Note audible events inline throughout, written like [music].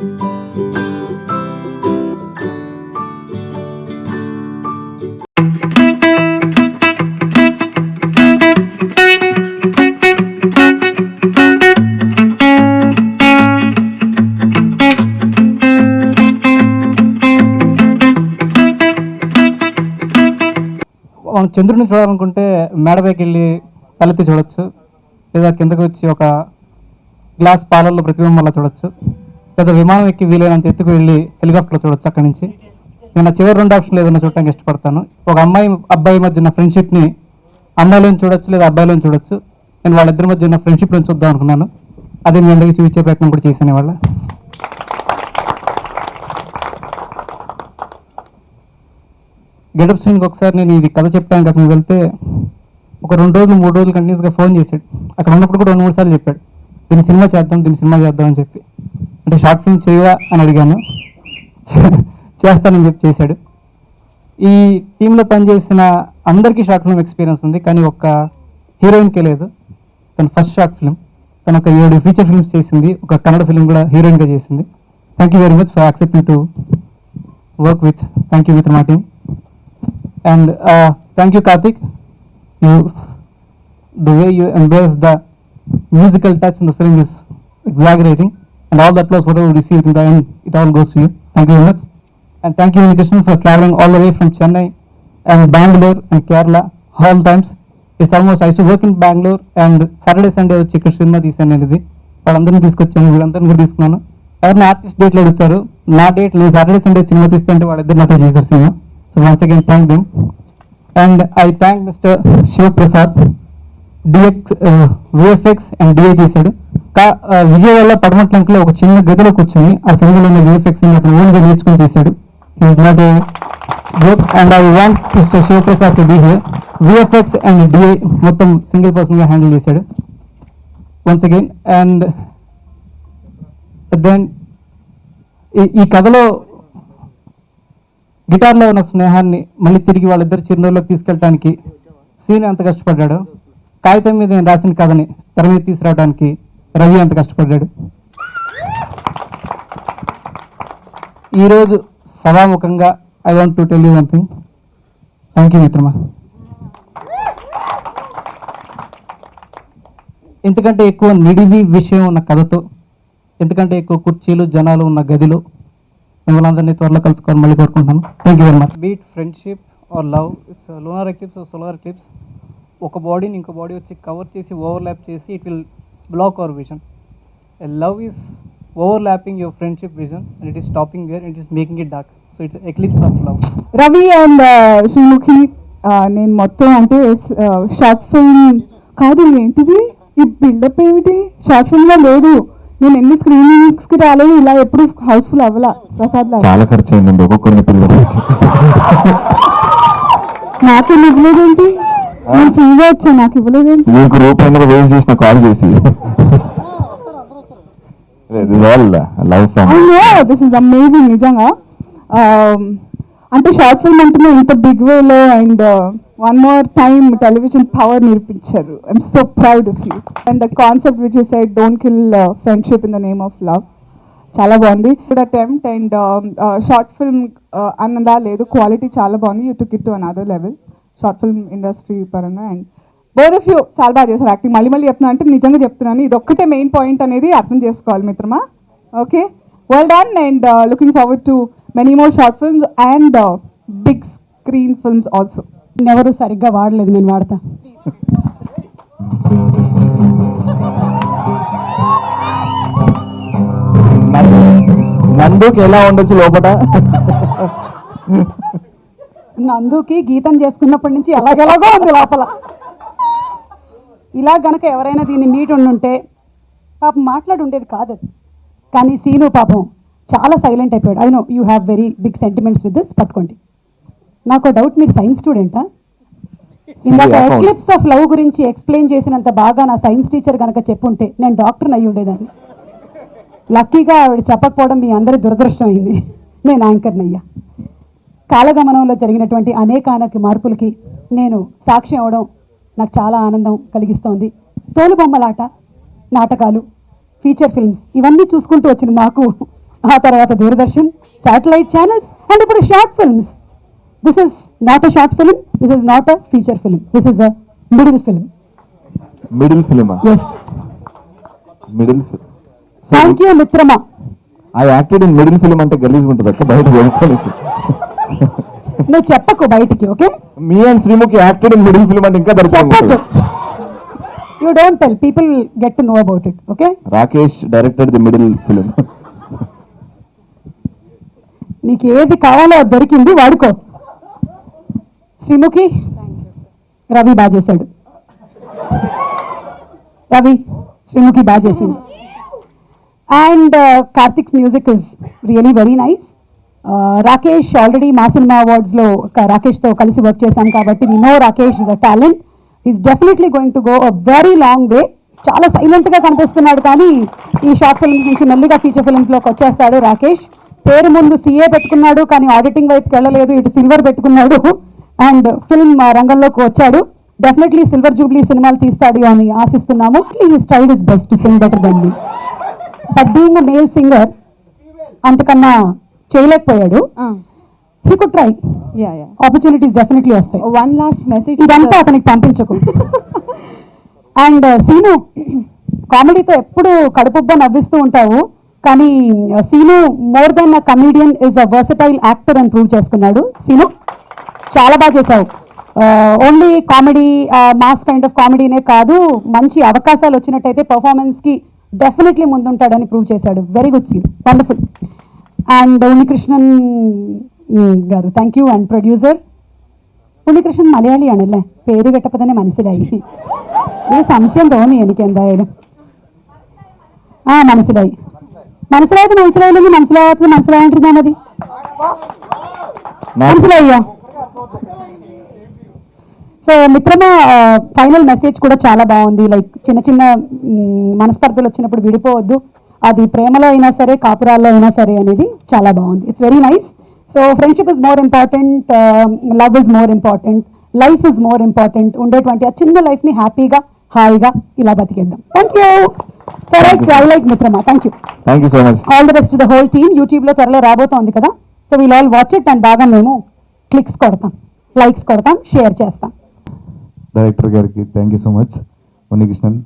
మనం చంద్రుడిని చూడాలనుకుంటే మేడపైకి వెళ్ళి తలెత్తి చూడొచ్చు. లేదా కిందకి వచ్చి ఒక గ్లాస్ పాలల్లో ప్రతిబింబం వల్ల చూడొచ్చు. లేదా విమానం ఎక్కి వీలైనంత ఎత్తుకు వెళ్ళి హెలికాప్టర్లో చూడొచ్చు అక్కడి నుంచి. నేను నా చివరి రెండు ఆప్షన్లు ఏదైనా చూడటానికి ఇష్టపడతాను. ఒక అమ్మాయి అబ్బాయి మధ్య ఉన్న ఫ్రెండ్షిప్ని అమ్మాయిలో చూడొచ్చు లేదా అబ్బాయిలోని చూడొచ్చు. నేను వాళ్ళిద్దరి మధ్య ఉన్న ఫ్రెండ్షిప్ నుంచి చూద్దాం అనుకున్నాను. అది మీ అందరికీ చూపించే ప్రయత్నం కూడా చేశాను వాళ్ళ గెటప్ సింగ్ ఒకసారి నేను ఇది కథ చెప్పాను కదా నువ్వు వెళ్తే ఒక రెండు రోజులు మూడు రోజులు కంటిన్యూస్గా ఫోన్ చేశాడు. అక్కడ ఉన్నప్పుడు కూడా రెండు మూడు సార్లు చెప్పాడు. దీన్ని సినిమా చేద్దాం దీన్ని సినిమా చేద్దాం అని చెప్పి. అంటే షార్ట్ ఫిల్మ్ చేయవా అని అడిగాను. చేస్తానని చెప్పి చేశాడు. ఈ టీంలో పనిచేసిన అందరికీ షార్ట్ ఫిల్మ్ ఎక్స్పీరియన్స్ ఉంది కానీ ఒక్క హీరోయిన్కే లేదు. తన ఫస్ట్ షార్ట్ ఫిల్మ్. తను ఒక ఏడు ఫీచర్ ఫిల్మ్స్ చేసింది ఒక కన్నడ ఫిల్మ్ కూడా హీరోయిన్గా చేసింది. Thank you very much for accepting to work with thank you with మా team and thank you Karthik you the way you embrace the musical touch in the film is exaggerating and all the applause whatever we received in the end, it all goes to you. Thank you very much. And thank you, Krishnan, for traveling all the way from Chennai and Bangalore and Kerala all times. It's almost I used to work in Bangalore and Saturday Sunday వచ్చి ఇక్కడ cinema తీసాను నేను వాళ్ళందరినీ తీసుకొచ్చాను వీళ్ళందరినీ కూడా తీసుకున్నాను ఎవరిని ఆర్టిస్ట్ డేట్లు అడుగుతారు నా డేట్ నేను సాటర్డే సండే సినిమా తీస్తే అంటే వాళ్ళిద్దరు నాతో చేశారు cinema so once again thank them and I thank mister Shivaprasad DX VFX and DA చేశాడు విజయవాడలో పడమట్లంకలో ఒక చిన్న గదిలో కూర్చొని ఆ సంఘంలో ఉన్న విఎఫ్ఎక్స్ అతను ఓన్గా నేర్చుకుని చేశాడు is not a group and I want mister Shivaprasad to be here VFX and DA మొత్తం సింగిల్ పర్సన్గా హ్యాండిల్ చేశాడు. వన్స్ అగైన్ అండ్ దెన్ ఈ కథలో గిటార్లో ఉన్న స్నేహాన్ని మళ్ళీ తిరిగి వాళ్ళిద్దరు చిరునవ్వులోకి తీసుకెళ్ళడానికి సీన్ ఎంత కష్టపడ్డాడు. కాగితం మీద నేను రాసిన కథని తెర మీద తీసుకురావడానికి రవి అంత కష్టపడ్డాడు? ఈరోజు సభాముఖంగా I want to tell you one thing thank you మిత్రమా. ఎందుకంటే ఎక్కువ నిడివి విషయం ఉన్న కథతో ఎందుకంటే ఎక్కువ కుర్చీలు జనాలు ఉన్న గదిలో మిమ్మల్ని అందరినీ త్వరలో కలుసుకోవాలని మళ్ళీ కోరుకుంటున్నాను. Thank you very much beat friendship or love it's lunar eclipse solar eclipse ఒక బాడీని ఇంకో బాడీ వచ్చి కవర్ చేసి ఓవర్లాప్ చేసి it will block our vision love is overlapping your friendship vision and it is stopping there it is making it dark so it's eclipse of love Ravi and Sreemukhi నేను మొత్తం అంటే short film కాదు ఏంటిది? ఈ buildup ఏమిటి? Short ఫిల్మ్లో లేదు. నేను ఎన్ని స్క్రీనింగ్స్కి రాలేదు ఇలా ఎప్పుడు హౌస్ఫుల్ అవ్వలా? ప్రసాద్ చాలా ఖర్చు అయిందండి ఒక్కొక్కరిని పిల్లలు నాకు ఇవ్వలేదేంటి? నేను ఫ్రీగా నాకు రూపాయలు వేస్ట్ చేసిన కాల్ చేసి. లవ్ ఫ్రమ్ అవును దిస్ ఇస్ అమేజింగ్ నిజంగా. Um, అంటే షార్ట్ ఫిల్మ్ అంటేనే ఇంత బిగ్ వేలో and one more time television power నేర్పించారు I'm so proud of you and the concept which you side don't kill friendship in the name of love చాలా బాగుంది. Good attempt and short film అన్నదా లేదు quality చాలా బాగుంది. You took it to another level short film industry పరంగా and both of you చాలా బాగా చేశారు యాక్టింగ్ మళ్ళీ మళ్ళీ చెప్తున్నా అంటే నిజంగా చెప్తున్నాను ఇది ఒక్కటే మెయిన్ పాయింట్ అనేది అర్థం చేసుకోవాలి మిత్రమా? Okay well done and looking forward to many more short films and big screen films also ఎవరు సరిగ్గా వాడలేదు నేను వాడతా. నందుకి ఎలా ఉండొచ్చు లోపల నందుకి గీతం చేసుకున్నప్పటి నుంచి ఎలాగెలాగో ఉంది లోపల. ఇలా గనక ఎవరైనా దీన్ని మీట్ ఉండుంటే పాపం మాట్లాడి ఉండేది కాదు అది కానీ సీను పాపం చాలా సైలెంట్ అయిపోయాడు. I know you have very big sentiments with this పట్టుకోండి. నాకు డౌట్ మీరు సైన్స్ స్టూడెంటా? ఇందాక. ఎక్లిప్స్ ఆఫ్ లవ్ గురించి ఎక్స్ప్లెయిన్ చేసినంత బాగా నా సైన్స్ టీచర్ కనుక చెప్పుంటే నేను డాక్టర్ని అయ్యి ఉండేదాన్ని. లక్కీగా ఆవిడ చెప్పకపోవడం మీ అందరి దురదృష్టం అయింది. నేను యాంకర్ని అయ్యా. కాలగమనంలో జరిగినటువంటి అనేకానక మార్పులకి నేను సాక్షి అవడం నాకు చాలా ఆనందం కలిగిస్తోంది. తోలుబొమ్మలాట నాటకాలు ఫీచర్ ఫిల్మ్స్ ఇవన్నీ చూసుకుంటూ వచ్చిన నాకు. ఆ తర్వాత దూరదర్శన్ శాటిలైట్ ఛానల్స్ అండ్ ఇప్పుడు short films this is not a short film this is not a feature film this is a middle film middle ఫిలిమా yes middle thank you మిత్రమా ఆ యాక్టెడ్ ఇన్ మిడిల్ ఫిలిం అంటే గలీజ్ ఉంటుంది అక్క బయట నువ్వు చెప్పకు బయటికి okay? Me and Sreemukhi acted in middle film అంటే ఇంకా చెప్పద్దు. You don't tell people get to know about it okay? Rakesh directed the middle film నీకు ఏది కావాలో అది దొరికింది వాడుకో. శ్రీముఖి? రవి బాగా చేశాడు. రవి శ్రీముఖి బాగా చేసింది. And Karthik's music is really very nice Rakesh already మా సినిమా అవార్డ్స్లో రాకేష్తో కలిసి వర్క్ చేశాం కాబట్టి we know Rakesh is a talent is definitely going to go a very long way చాలా సైలెంట్గా కనిపిస్తున్నాడు కానీ ఈ షార్ట్ ఫిల్మ్స్ నుంచి మెల్లిగా ఫీచర్ ఫిల్మ్స్లోకి వచ్చేస్తాడు రాకేష్. పేరు ముందు సీఏ పెట్టుకున్నాడు కానీ ఆడిటింగ్ వైపుకి వెళ్ళలేదు ఇటు సిల్వర్ పెట్టుకున్నాడు అండ్ ఫిల్మ్ రంగంలోకి వచ్చాడు. డెఫినెట్లీ సిల్వర్ జూబ్లీ సినిమాలు తీస్తాడు అని ఆశిస్తున్నాము. ఈ style is best sing better then but being a male singer అంతకన్నా చేయలేకపోయాడు. He could try yeah yeah opportunities definitely వస్తాయి. వన్ లాస్ట్ మెసేజ్ ఇదంతా అతనికి పంపించకు. [laughs] అండ్ సీను కామెడీతో ఎప్పుడు కడుపుబ్బ నవ్విస్తూ ఉంటావు కానీ Seenu more than a comedian is a versatile actor అని ప్రూవ్ చేసుకున్నాడు. సీను చాలా బాగా చేశావు. Only comedy mass kind of కామెడీనే కాదు మంచి అవకాశాలు వచ్చినట్టయితే పర్ఫార్మెన్స్కి డెఫినెట్లీ ముందుంటాడని ప్రూవ్ చేశాడు. Very good scene wonderful and Unnikrishnan ഉം, garu thank you and producer Unnikrishnan മലയാളിയാണല്ലേ പേര് കേട്ടപ്പോൾ തന്നെ മനസ്സിലായി ഒരു സംശയം തോന്നി എനിക്ക് എന്തായാലും ആ മനസ്സിലായി മനസ്സിലായത് മനസ്സിലായില്ലെങ്കിൽ മനസ്സിലാകാത്തത് മനസ്സിലാകാണ്ടിരുന്നാൽ മതി മനസ്സിലായോ సో మిత్రమా ఫైనల్ మెసేజ్ కూడా చాలా బాగుంది లైక్ చిన్న చిన్న మ్, మనస్పర్ధలు వచ్చినప్పుడు విడిపోవద్దు అది ప్రేమలో అయినా సరే కాపురాల్లో అయినా సరే అనేది చాలా బాగుంది. It's very nice so friendship is more important love is more important life is more important ఉండేటువంటి ఆ చిన్న లైఫ్ని హ్యాపీగా హాయిగా ఇలా బతికేద్దాం. Thank you so right I like మిత్రమా. Thank you thank you so much all the best the whole team యూట్యూబ్లో త్వరలో రాబోతోంది కదా. So we'll all watch it and బాగా మేము క్లిక్స్ కొడతాం లైక్స్ కొడతాం షేర్ చేస్తాం. డైరెక్టర్ గారికి thank you so much Unnikrishnan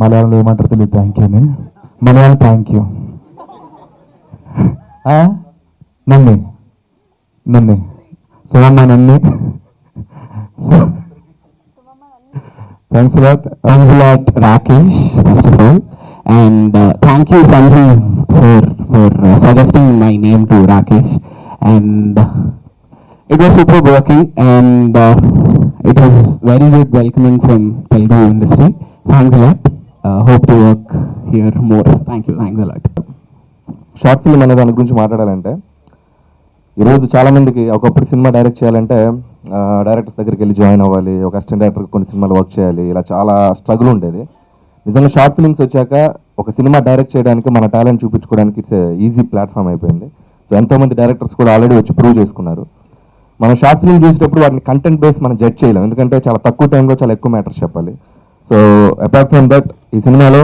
మలయాళంలో ఏమంటారు తెలియదు థ్యాంక్ యూ అని మలయాళం థ్యాంక్ యూ నన్ను నన్ను సోమమ్మ నన్ను thanks lot Thanks a lot, Rakesh, first of all. And uh, thank you, Sanjeev, sir, for uh, suggesting my name to Rakesh. And uh, it was super working and uh, it was very good welcoming hope to work here more thank you thanks a lot short film అనే దాని గురించి మాట్లాడాలంటే ఈరోజు చాలా మందికి ఒకప్పుడు cinema direct చేయాలంటే directors దగ్గరికి వెళ్ళి జాయిన్ అవ్వాలి ఒక అసిస్టెంట్ డైరెక్టర్ కొన్ని సినిమాలు వర్క్ చేయాలి ఇలా చాలా స్ట్రగుల్ ఉండేది. నిజంగా షార్ట్ ఫిల్మ్స్ వచ్చాక ఒక సినిమా డైరెక్ట్ చేయడానికి మన టాలెంట్ చూపించుకోవడానికి ఇట్స్ ఈజీ ప్లాట్ఫామ్ అయిపోయింది. సో ఎంతోమంది డైరెక్టర్స్ కూడా ఆల్రెడీ వచ్చి ప్రూవ్ చేసుకున్నారు. మనం షార్ట్ ఫిల్మ్ చూసేటప్పుడు వాటిని కంటెంట్ బేస్ మనం జడ్జ్ చేయలేం. ఎందుకంటే చాలా తక్కువ టైంలో చాలా ఎక్కువ మ్యాటర్స్ చెప్పాలి. సో అపార్ట్ ఫ్రమ్ దట్ ఈ సినిమాలో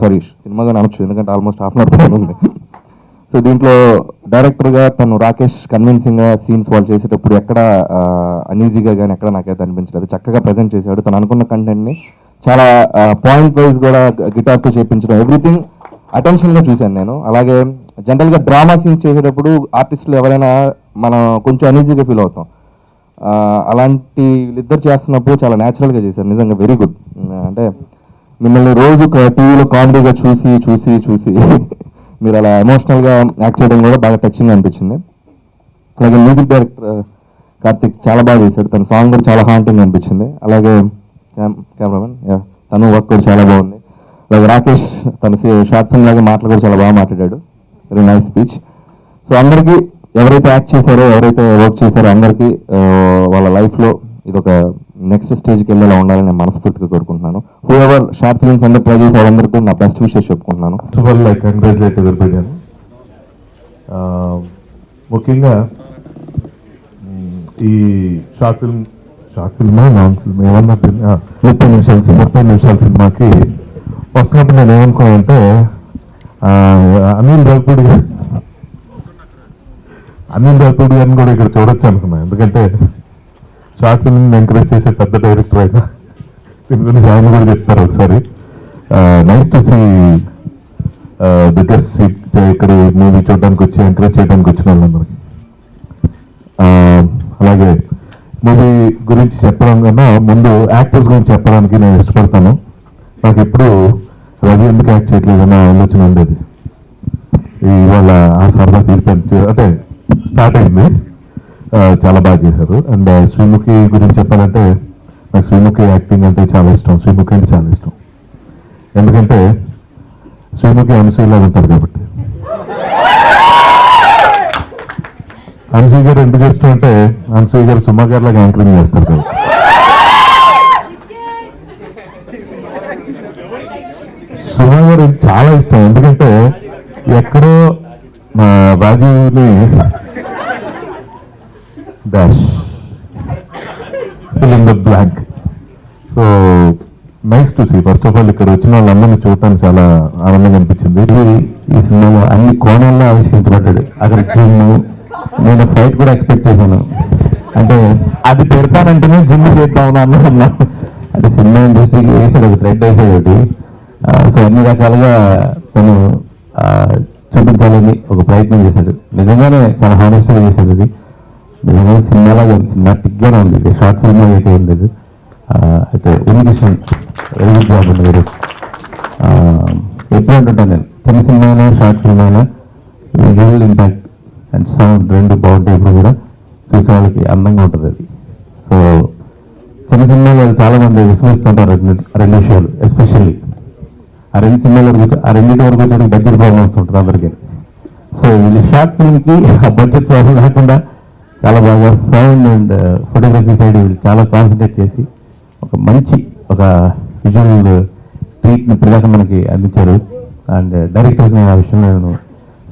సారీ సినిమాగా అనొచ్చు ఎందుకంటే ఆల్మోస్ట్ హాఫ్ అన్ అవర్ ఉంది. సో దీంట్లో డైరెక్టర్గా తను రాకేష్ కన్విన్సింగ్గా సీన్స్ వాళ్ళు చేసేటప్పుడు ఎక్కడ అనీజీగా కానీ ఎక్కడ నాకైతే అనిపించలేదు. చక్కగా ప్రజెంట్ చేశాడు. తను అనుకున్న కంటెంట్ని చాలా పాయింట్ వైజ్ కూడా గిటార్తో చేపించడం ఎవ్రీథింగ్ అటెన్షన్గా చూశాను నేను. అలాగే జనరల్గా డ్రామా సీన్స్ చేసేటప్పుడు ఆర్టిస్టులు ఎవరైనా మనం కొంచెం అనీజీగా ఫీల్ అవుతాం. అలాంటి వీళ్ళిద్దరు చేస్తున్నప్పుడు చాలా న్యాచురల్గా చేశారు. నిజంగా వెరీ గుడ్ అంటే మిమ్మల్ని రోజు టీవీలో కామెడీగా చూసి చూసి చూసి [laughs] మీరు అలా ఎమోషనల్గా యాక్ట్ చేయడం కూడా బాగా టచింగ్ అనిపించింది. అలాగే మ్యూజిక్ డైరెక్టర్ కార్తిక్ చాలా బాగా చేశాడు. తన సాంగ్ కూడా చాలా హాంటింగ్ అనిపించింది. అలాగే కెమెరామెన్ తను వర్క్ కూడా చాలా బాగుంది. అలాగే రాకేష్ తన షార్ట్ ఫిల్మ్ లాగా మాటలు కూడా చాలా బాగా మాట్లాడాడు. వెరీ నైస్ స్పీచ్ సో అందరికీ ఎవరైతే యాక్ట్ చేశారో ఎవరైతే వర్క్ చేశారో అందరికీ వాళ్ళ లైఫ్లో ఇది ఒక నెక్స్ట్ స్టేజ్కి వెళ్ళేలా ఉండాలని నేను మనస్ఫూర్తిగా కోరుకుంటున్నాను. హూ ఎవర్ షార్ట్ ఫిల్మ్స్ అందరూ ట్రై చేసే వాళ్ళందరికీ నా బెస్ట్ విషెస్ చెప్పుకుంటున్నాను. సూపర్ లైక్ కంగ్రాచులేట్ ముఖ్యంగా ఈ short film short film non film ఏమన్నా ముప్పై నిమిషాల సినిమా ముప్పై నిమిషాల సినిమాకి వస్తున్నప్పుడు నేను ఏమనుకున్నానంటే అనిల్ రావుపూడి అనిల్ రావుపూడి గారిని కూడా ఇక్కడ చూడొచ్చు అనుకున్నాను ఎందుకంటే షార్ట్ ఫిల్మ్ ఎంకరేజ్ చేసే పెద్ద డైరెక్టర్ అయినా దీని గురించి ఆయన కూడా చెప్తారు ఒకసారి. Nice to see the guest ఇక్కడ మూవీ చూడడానికి వచ్చి ఎంకరేజ్ చేయడానికి వచ్చిన వాళ్ళందరికీ అలాగే మూవీ గురించి చెప్పడం కన్నా ముందు యాక్టర్స్ గురించి చెప్పడానికి నేను ఇష్టపడతాను. నాకు ఎప్పుడు రవి ఎందుకు యాక్ట్ చేయట్లేదన్న ఆలోచన ఉండేది. ఇవాళ ఆ సరదా తీర్పు అంటే స్టార్ట్ అయింది. ఆ, చాలా బాగా చేశారు. అండ్ శ్రీముఖి గురించి చెప్పాలంటే నాకు శ్రీముఖి యాక్టింగ్ అంటే చాలా ఇష్టం. శ్రీముఖి అంటే చాలా ఇష్టం. ఎందుకంటే శ్రీముఖి అనసూయలా ఉంటారు కాబట్టి. అనసూయ గారు ఎందుకు ఇష్టం అంటే అనసూయ గారు సుమా గారు లాగా యాంకరింగ్ చేస్తారు కాబట్టి సుమా గారు చాలా ఇష్టం. ఎందుకంటే ఎక్కడో రాజీవ్ని dash fill in the blank so nice to see first of all ఇక్కడ వచ్చిన వాళ్ళందరినీ చూడటానికి చాలా ఆనందంగా అనిపించింది. ఈ సినిమాలో అన్ని కోణాల్లో ఆవిష్కరించబడ్డాడు. అక్కడ జిమ్ నేను ఫైట్ కూడా ఎక్స్పెక్ట్ చేశాను. అంటే అది పెడతానంటేనే జిమ్ చేద్దామని అనుకున్నాను అంటే సినిమా ఇండస్ట్రీకి వేసాడు ఒక థ్రెడ్ వేసాడు ఒకటి సో అన్ని రకాలుగా తను చూపించాలని ఒక ప్రయత్నం చేశాడు. నిజంగానే చాలా హానెస్ట్గా చేశాడు అది. నిజంగా సినిమాలాగా ఉంది. సినిమా ఉంది. షార్ట్ సినిమా అయితే ఏం లేదు అయితే ఉనికిషన్ వెరీ గుడ్ జాబ్ ఉంది మీరు. ఎప్పుడు అంటుంటాను నేను. చిన్న సినిమా అయినా షార్ట్ సినిమా అయినా విజువల్ ఇంపాక్ట్ అండ్ సౌండ్ రెండు బాగుంటాయి ఇప్పుడు కూడా. చూసే వాళ్ళకి అందంగా ఉంటుంది అది. సో చిన్న సినిమాలు చాలా మంది విస్మరిస్తుంటారు రెండు- విషయాలు. ఎస్పెషల్లీ ఆ రెండు సినిమాల వరకు ఆ రెండింటి వరకు వచ్చేటప్పుడు బడ్జెట్ ప్రాబ్లమ్స్ ఉంటుంది అందరికీ. సో వీళ్ళు షార్ట్ ఫిల్మ్కి ఆ బడ్జెట్ ప్రాబ్లం లేకుండా చాలా బాగా సౌండ్ అండ్ ఫోటోగ్రఫీ సైడ్ చాలా కాన్సన్ట్రేట్ చేసి ఒక మంచి ఒక విజువల్ ట్రీట్ని ఇప్పటిదాకా మనకి అందించారు. అండ్ డైరెక్టర్ uh, నేను ఆ విషయంలో నేను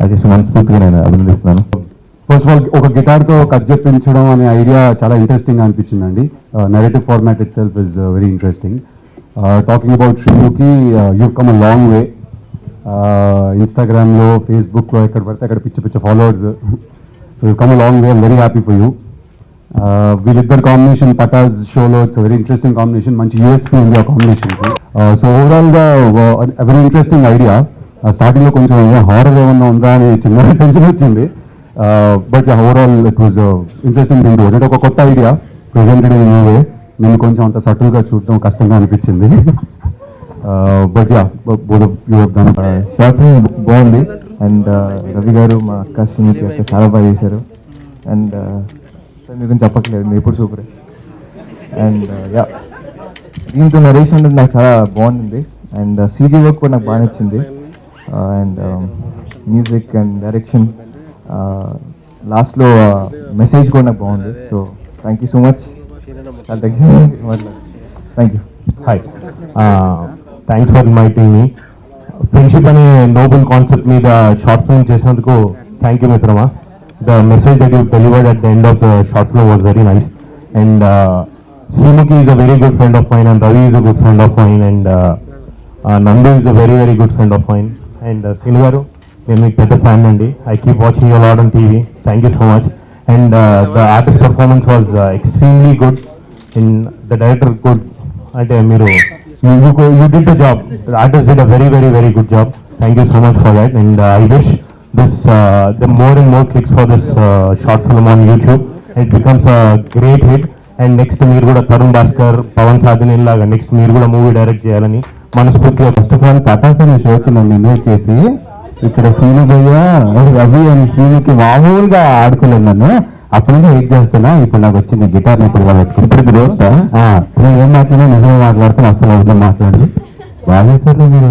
రాకేష్ మనస్ఫూర్తిగా నేను అభినందిస్తున్నాను. ఫస్ట్ ఆఫ్ ఆల్ ఒక గిటార్తో కట్ చెప్పించడం అనే ఐడియా చాలా ఇంట్రెస్టింగ్ అనిపించిందండి. Narrative format itself is very interesting talking about Sreemukhi you come a long way ఇన్స్టాగ్రామ్లో ఫేస్బుక్లో ఎక్కడ పడితే అక్కడ పిచ్చ పిచ్చి followers so you come long way very happy for you వీళ్ళిద్దరు కాంబినేషన్ పటాజ్ షోలో ఇట్స్ వెరీ ఇంట్రెస్టింగ్ కాంబినేషన్ మంచి యూఎస్పీ ఉంది ఆ కాంబినేషన్ సో ఓవరాల్గా వెరీ ఇంట్రెస్టింగ్ ఐడియా స్టార్టింగ్లో కొంచెం హారర్ ఏమన్నా ఉందా అని చిన్న టెన్షన్ వచ్చింది. But overall it was interesting thing అంటే ఒక కొత్త ఐడియా ప్రెజెంటెడ్ ఇన్ న్యూ నేను కొంచెం అంత సటిల్గా చూడటం కష్టంగా అనిపించింది. బట్ యా షార్ట్ ఫిల్మ్ బాగుంది. అండ్ రవి uh, గారు మా అక్క సునీతి అక్క చాలా బాగా చేశారు. అండ్ uh, మీకు చెప్పట్లేదు మీరు ఎప్పుడు సూపర్ అండ్ యా దీంతో నరేషన్ అనేది నాకు చాలా బాగుంది అండ్ సీజీ వర్క్ కూడా నాకు బాగా నచ్చింది. అండ్ మ్యూజిక్ అండ్ డైరెక్షన్ లాస్ట్లో మెసేజ్ కూడా నాకు బాగుంది. So thank you so much thank you hi thanks for my TV friendship అనే నోబుల్ కాన్సెప్ట్ మీద షార్ట్ ఫిల్మ్ చేసినందుకు థ్యాంక్ యూ మిత్రమా. The message that you delivered at the end of the short film was very nice and సీముకి is a very good friend of mine and Ravi is a good friend of mine and Nandu is a very very good friend of mine and Srinu garu నేను మీకు పెద్ద fan అండి. I keep watching your lad on TV thank you so much and the artist performance was extremely good and the director good అంటే మీరు you did did job very, very, very very very very good job thank you so much uh, I and I wish the more and more clicks for for uh, short film on YouTube It becomes a great hit and next మీరు కూడా తరుణ్ భాస్కర్ పవన్ సాధన లాగా next మీరు కూడా movie direct చేయాలని మనస్ఫూర్తిగా first of all Pataas షోకి నన్ను invite చేసి ఇక్కడ సీను భయ్య రవి అని సీనుకి మామూలుగా ఆడుకోలేదు నన్ను. అప్పటి నుంచి వెయిట్ చేస్తున్నా ఇప్పుడు నాకు వచ్చింది గిటార్ ఇప్పుడు వాళ్ళకి ఇప్పుడు రోస్టా నేను ఏం మాట్లాడినా నిజమే మాట్లాడుతున్నా అసలు అర్థం మాట్లాడి. బాగా మీరు.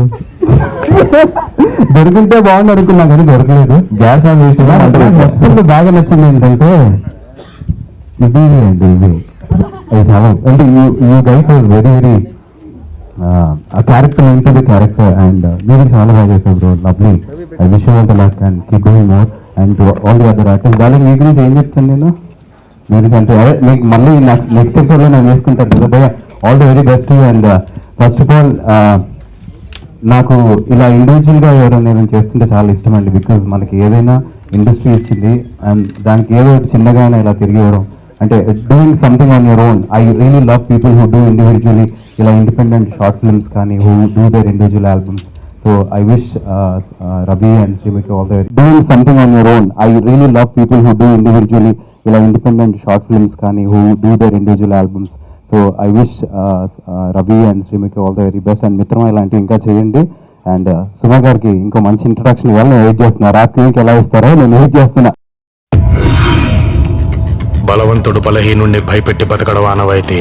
దొరికితే బాగుంది అనుకున్నా కానీ దొరకలేదు. గ్యాస్ ఆన్ చేసిన ఎప్పుడు బాగా నచ్చింది ఏంటంటే ఇది అండి ఇది? చాలా అంటే you you guys are very very ఆ క్యారెక్టర్ the క్యారెక్టర్ అండ్ మీరు చాలా బాగా చేశారు bro lovely I wish all the luck and keep going more and all the other artist వాళ్ళకి మీ గురించి ఏం చెప్తాను నేను? మీరు అంటే అదే మీకు మళ్ళీ నెక్స్ట్ నెక్స్ట్ ఎపిసోడ్లో నేను వేసుకుంటాను కదా భయ all the very best and first of all నాకు ఇలా ఇండివిజువల్గా ఎవరైనా నేను చేస్తుంటే చాలా ఇష్టం అండి. బికాజ్ మనకి ఏదైనా ఇండస్ట్రీ ఇచ్చింది అండ్ దానికి ఏదో ఒకటి చిన్నగా అయినా ఇలా తిరిగి ఇవ్వడం అంటే doing something on your own I really love people who do individually ఇలా ఇండిపెండెంట్ షార్ట్ ఫిల్మ్స్ కానీ who do their individual albums so I wish Ravi and శ్రీమికి all the doing something on your own I really love people who do individually ఇలా independent short films కానీ who do their individual albums so I wish Ravi and శ్రీమికి all the very best and మిత్రం ఇలాంటివి ఇంకా చేయండి. And Suma గారికి ఇంకో మంచి introduction ఇవ్వాలి నేను వెయిట్ చేస్తున్నా రాక్ క్యూకి ఎలా ఇస్తారో నేను వెయిట్ చేస్తున్నా. బలవంతుడు బలహీనుణ్ణి భయపెట్టి బతకడం ఆనవాయితీ.